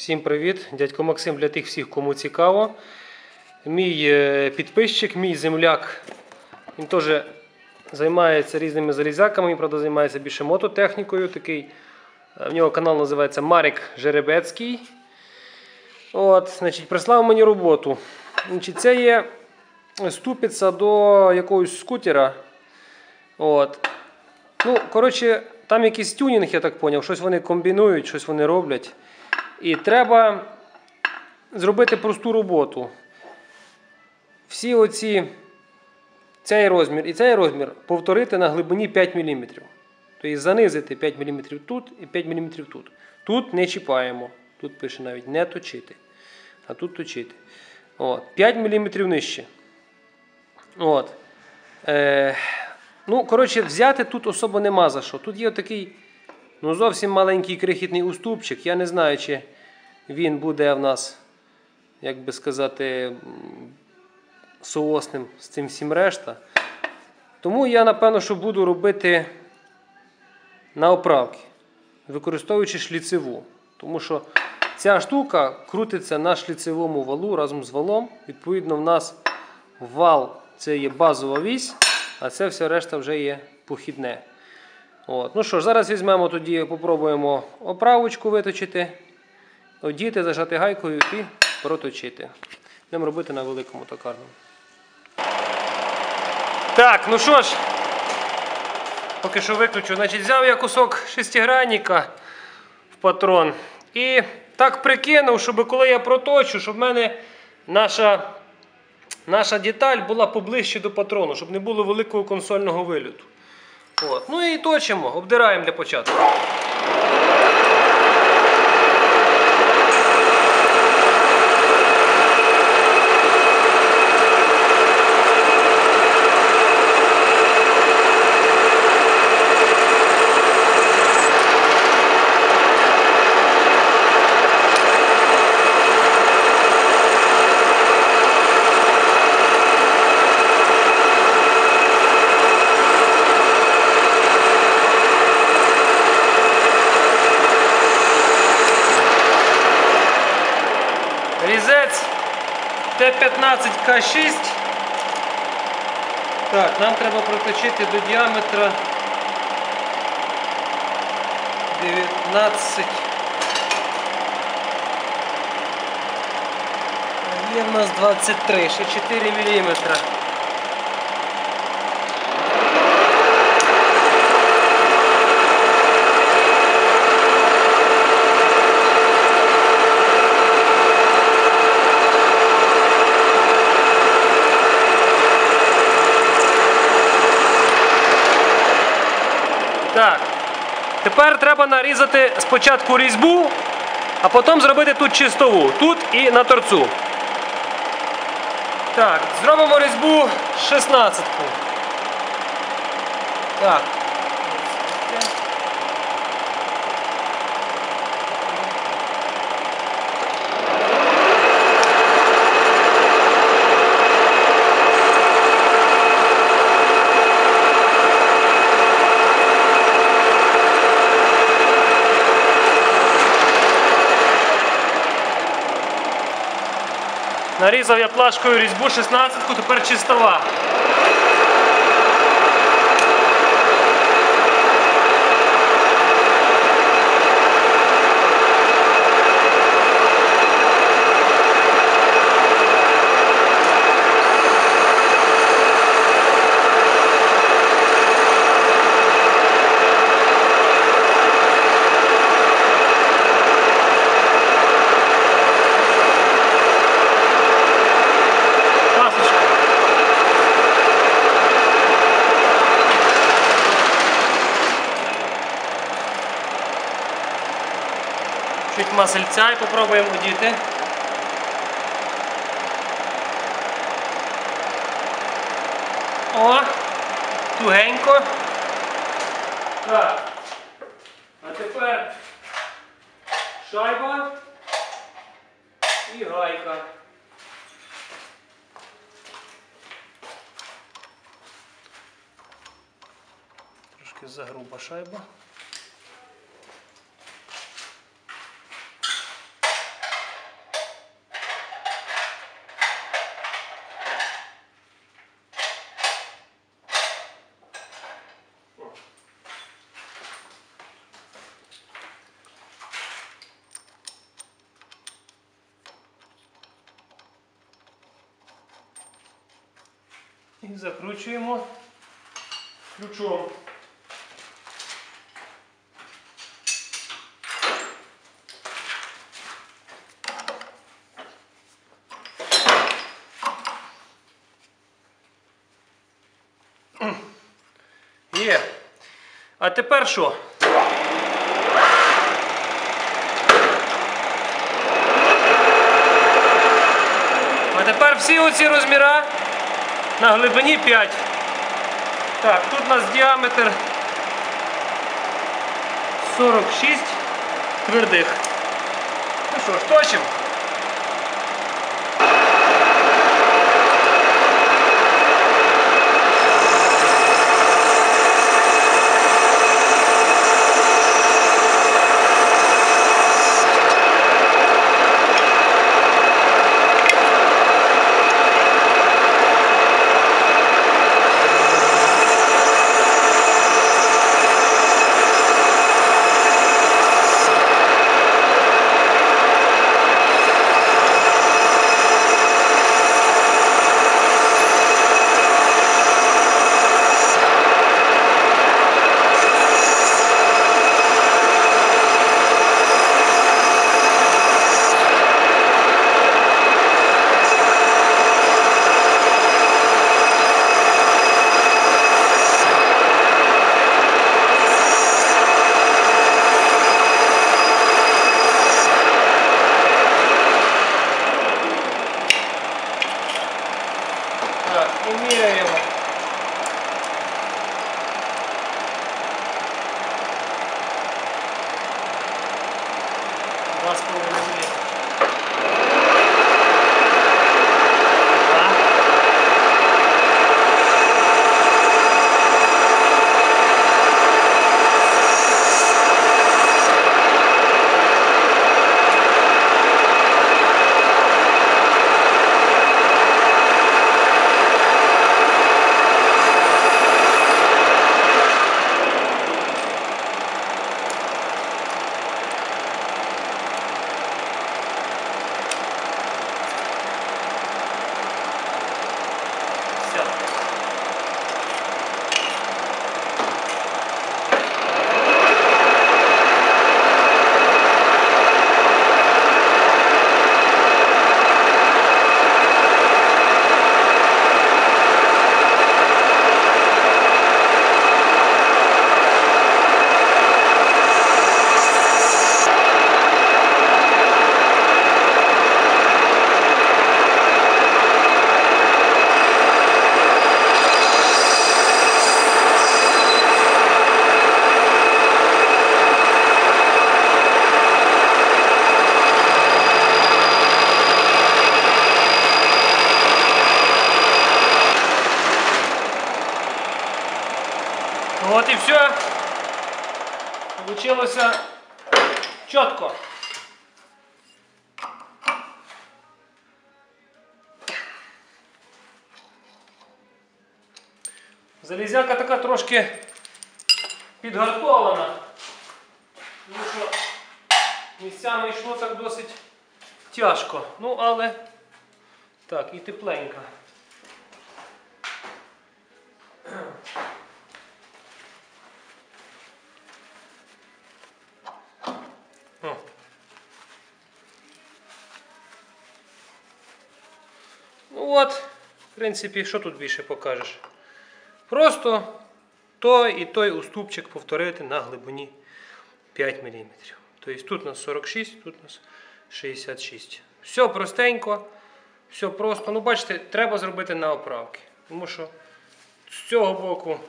Всім привіт! Дядько Максим для тих всіх, кому цікаво. Мій е, підписчик, мій земляк, він теж займається різними залізяками, він, правда, займається більше мототехнікою. Такий. Е, В нього канал називається Марік Жеребецький. От, значить, прислав мені роботу. Значить, це є ступиця до якогось скутера. От. Ну, коротше, там якийсь тюнінг, я так зрозумів, щось вони комбінують, щось вони роблять. І треба зробити просту роботу. Всі оці, цей розмір і цей розмір повторити на глибині 5 мм. Тобто занизити 5 мм тут і 5 мм тут. Тут не чіпаємо. Тут пише навіть не точити. А тут точити. От. 5 мм нижче. От. Е, ну, коротше, взяти тут особо нема за що. Тут є такий ну, зовсім маленький крихітний уступчик. Я не знаю, чи він буде в нас, як би сказати, соосним з цим всім решта. Тому я, напевно, що буду робити на оправки, використовуючи шліцеву. Тому що ця штука крутиться на шліцевому валу разом з валом. Відповідно, в нас вал це є базова вісь, а це все решта вже є похідне. От. Ну що ж, зараз візьмемо тоді, попробуємо оправочку виточити, одіти, зажати гайкою і проточити. Будемо робити на великому токарному. Так, ну що ж, поки що виключу. Значить, взяв я кусок шестигранника в патрон. І так прикинув, щоб коли я проточу, щоб в мене наша, наша деталь була поближче до патрону, щоб не було великого консольного вильоту. От. Ну і точимо, обдираємо для початку. Т-15К6. Так, нам треба проточити до діаметра 19. Є в нас 23, ще 4 мм. Треба нарізати спочатку різьбу, а потім зробити тут чистову. Тут і на торцу. Так, зробимо різьбу 16. Так. Нарізав я плашкою різьбу 16, тепер чистова. Масельця і попробуємо одіти. О, тугенько. Так. А тепер шайба і гайка. Трошки загруба шайба. І закручуємо ключом. Є. А тепер що? А тепер всі оці розміри на глибині 5. Так, тут у нас діаметр 46 твердих. Ну що ж, точимо. 2,5 мм. Вот и все. Получилось четко. Залізяка така трошки підгартована. Тому що місцями йшло так досить тяжко. Ну, але так, і тепленька. От, в принципі, що тут більше покажеш? Просто той і той уступчик повторити на глибині 5 мм. Тобто тут у нас 46, тут у нас 66. Все простенько, все просто. Ну, бачите, треба зробити на оправки. Тому що з цього боку,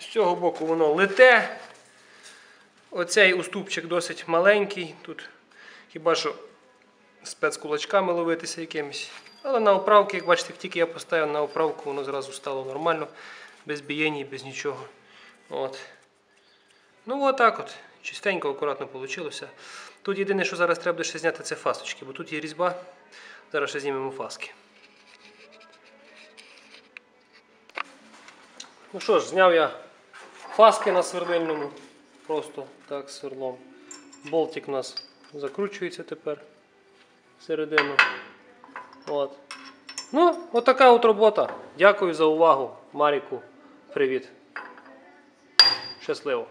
з цього боку воно лите. Оцей уступчик досить маленький. Тут хіба що спецкулачками ловитися якимось. Але на оправки, як бачите, тільки я поставив на оправку, воно зразу стало нормально, без бієній, без нічого. От. Ну отак от. Чистенько, акуратно вийшло. Тут єдине, що зараз треба ще зняти, це фасочки, бо тут є різьба. Зараз ще знімемо фаски. Ну що ж, зняв я фаски на свердильному. Просто так сверлом. Болтик у нас закручується тепер всередину. От. Ну, отака от робота. Дякую за увагу. Маріку, привіт. Щасливо.